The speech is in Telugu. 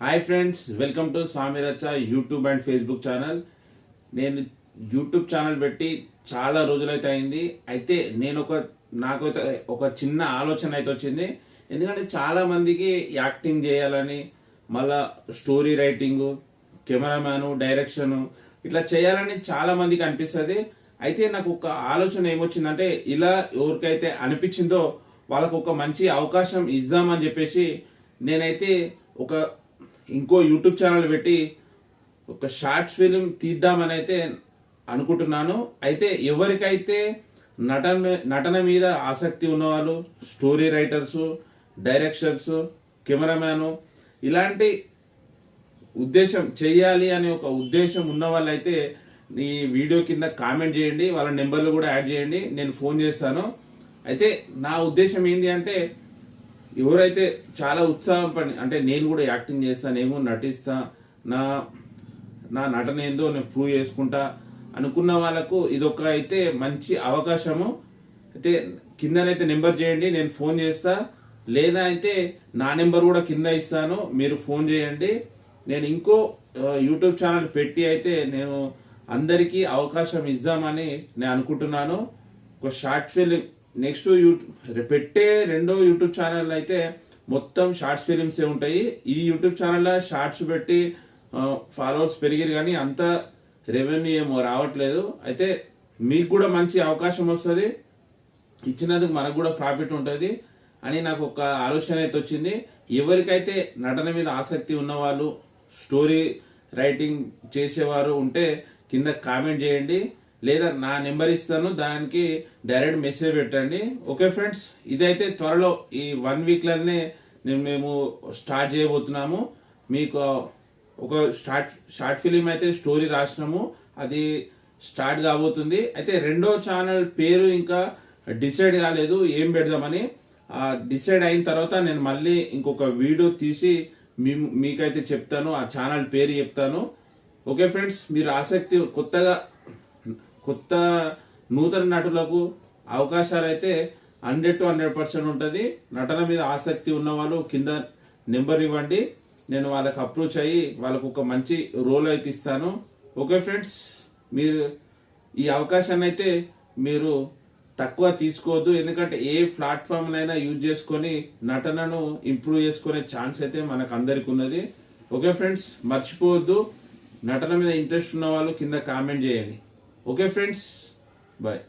Hi friends welcome to Swami Racha YouTube and Facebook channel నేను యూట్యూబ్ ఛానల్ పెట్టి చాలా రోజులైతే అయింది. అయితే నేను ఒక నాకు అయితే ఒక చిన్న ఆలోచన అయితే వచ్చింది. ఎందుకంటే చాలా మందికి యాక్టింగ్ చేయాలని మళ్ళా స్టోరీ రైటింగ్ కెమెరామ్యాను డైరెక్షన్ ఇట్లా చేయాలని చాలా మందికి అనిపిస్తుంది. అయితే నాకు ఒక ఆలోచన ఏమొచ్చిందంటే ఇలా ఎవరికైతే అనిపించిందో వాళ్ళకు ఒక మంచి అవకాశం ఇద్దామని చెప్పేసి నేనైతే ఒక ఇంకో యూట్యూబ్ ఛానల్ పెట్టి ఒక షార్ట్స్ ఫిలిం తీద్దామని అయితే అనుకుంటున్నాను. అయితే ఎవరికైతే నటన నటన మీద ఆసక్తి ఉన్నవాళ్ళు స్టోరీ రైటర్స్ డైరెక్షన్స్ కెమెరామ్యాను ఇలాంటి ఉద్దేశం చెయ్యాలి అనే ఒక ఉద్దేశం ఉన్న వాళ్ళైతే ఈ వీడియో కింద కామెంట్ చేయండి. వాళ్ళ నెంబర్లు కూడా యాడ్ చేయండి. నేను ఫోన్ చేస్తాను. అయితే నా ఉద్దేశం ఏంటి అంటే ఎవరైతే చాలా ఉత్సాహం పడి అంటే నేను కూడా యాక్టింగ్ చేస్తా నేను నటిస్తా నా నా నటన ఏందో నేను ప్రూవ్ చేసుకుంటా అనుకున్న వాళ్ళకు ఇదొక అయితే మంచి అవకాశము. అయితే కిందనైతే నెంబర్ చేయండి నేను ఫోన్ చేస్తా. లేదా అయితే నా నెంబర్ కూడా కింద ఇస్తాను మీరు ఫోన్ చేయండి. నేను ఇంకో యూట్యూబ్ ఛానల్ పెట్టి అయితే నేను అందరికీ అవకాశం ఇద్దామని నేను అనుకుంటున్నాను. ఒక షార్ట్ ఫిలిం నెక్స్ట్ యూట్యూబ్ పెట్టే రెండో యూట్యూబ్ ఛానల్ అయితే మొత్తం షార్ట్స్ ఫిలిమ్సే ఉంటాయి. ఈ యూట్యూబ్ ఛానల్లో షార్ట్స్ పెట్టి ఫాలోవర్స్ పెరిగారు కానీ అంత రెవెన్యూ ఏమో రావట్లేదు. అయితే మీకు కూడా మంచి అవకాశం వస్తుంది. ఇచ్చినందుకు మనకు కూడా ప్రాఫిట్ ఉంటుంది అని నాకు ఒక ఆలోచన అయితే వచ్చింది. ఎవరికైతే నటన మీద ఆసక్తి ఉన్నవాళ్ళు స్టోరీ రైటింగ్ చేసేవారు ఉంటే కింద కామెంట్ చేయండి. లేదా నా నెంబర్ ఇస్తాను దానికి డైరెక్ట్ మెసేజ్ పెట్టండి. ఓకే ఫ్రెండ్స్ ఇదైతే త్వరలో ఈ వన్ వీక్లోనే నేను మేము స్టార్ట్ చేయబోతున్నాము. మీకు ఒక షార్ట్ షార్ట్ ఫిలిం అయితే స్టోరీ రాసినాము. అది స్టార్ట్ కాబోతుంది. అయితే రెండో ఛానల్ పేరు ఇంకా డిసైడ్ కాలేదు ఏం పెడదామని. ఆ డిసైడ్ అయిన తర్వాత నేను మళ్ళీ ఇంకొక వీడియో తీసి మీ మీకైతే చెప్తాను. ఆ ఛానల్ పేరు చెప్తాను. ఓకే ఫ్రెండ్స్ మీరు ఆసక్తి కొత్తగా కొత్త నూతన నటులకు అవకాశాలు అయితే హండ్రెడ్ టు హండ్రెడ్ పర్సెంట్ ఉంటుంది. నటన మీద ఆసక్తి ఉన్న వాళ్ళు కింద నెంబర్ ఇవ్వండి. నేను వాళ్ళకి అప్రోచ్ అయ్యి వాళ్ళకు ఒక మంచి రోల్ అయితే ఇస్తాను. ఓకే ఫ్రెండ్స్ మీరు ఈ అవకాశాన్ని అయితే మీరు తక్కువ తీసుకోవద్దు. ఎందుకంటే ఏ ప్లాట్ఫామ్నైనా యూజ్ చేసుకొని నటనను ఇంప్రూవ్ చేసుకునే ఛాన్స్ అయితే మనకు అందరికి ఉన్నది. ఓకే ఫ్రెండ్స్ మర్చిపోవద్దు. నటన మీద ఇంట్రెస్ట్ ఉన్న వాళ్ళు కింద కామెంట్ చేయండి. Okay friends bye